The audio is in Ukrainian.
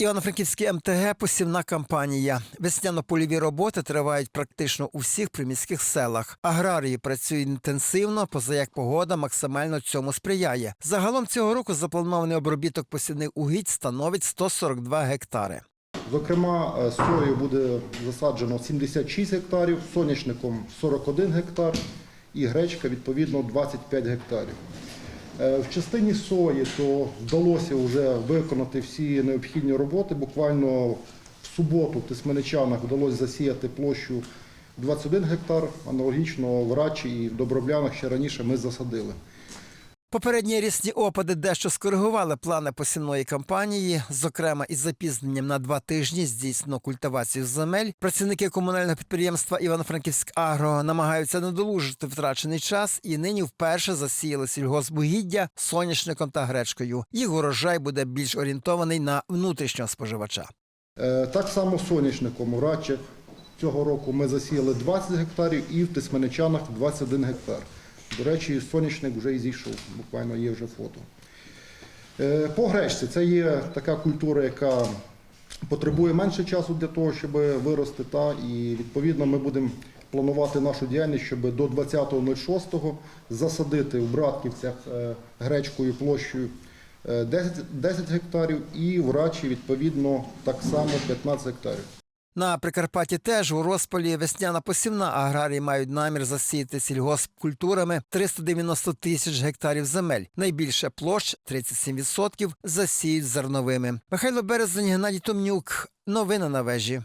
Івано-Франківський МТГ посівна кампанія. Весняно-польові роботи тривають практично у всіх приміських селах. Аграрії працюють інтенсивно, поза як погода максимально цьому сприяє. Загалом цього року запланований обробіток посівних угідь становить 142 гектари. Зокрема, е, сою буде засаджено 76 гектарів, соняшником 41 гектар і гречка відповідно 25 гектарів. Е, В частині сої то вдалося вже виконати всі необхідні роботи. Буквально в суботу в Тисменичанах вдалося засіяти площу 21 гектар, аналогічно в Рачі і в Добровлянах ще раніше ми засадили. Попередні рісні опади дещо скоригували плани посівної кампанії. Зокрема, із запізненням на два тижні здійснено культивацію земель. Працівники комунального підприємства Івано-Франківськ Агро намагаються надолужити втрачений час і нині вперше засіяли сільгоспугіддя соняшником та гречкою. Їх урожай буде більш орієнтований на внутрішнього споживача. Е, Так само соняшником у цього року ми засіяли 20 гектарів і в Тисменичанах 21 гектар. До речі, соняшник вже і зійшов, буквально є вже фото. Е, По гречці це є така культура, яка потребує менше часу для того, щоб вирости. Та, і відповідно ми будемо планувати нашу діяльність, щоб до 20.06 засадити в Братківцях е, гречкою площею е, 10, 10 гектарів і в Рачі відповідно так само 15 гектарів. На Прикарпатті теж у розпалі весняна посівна аграрії мають намір засіяти сільгоспкультурами 390 тисяч гектарів земель. Найбільше площ 37% засіють зерновими. Михайло Березень, Геннадій Томнюк. Новини на вежі.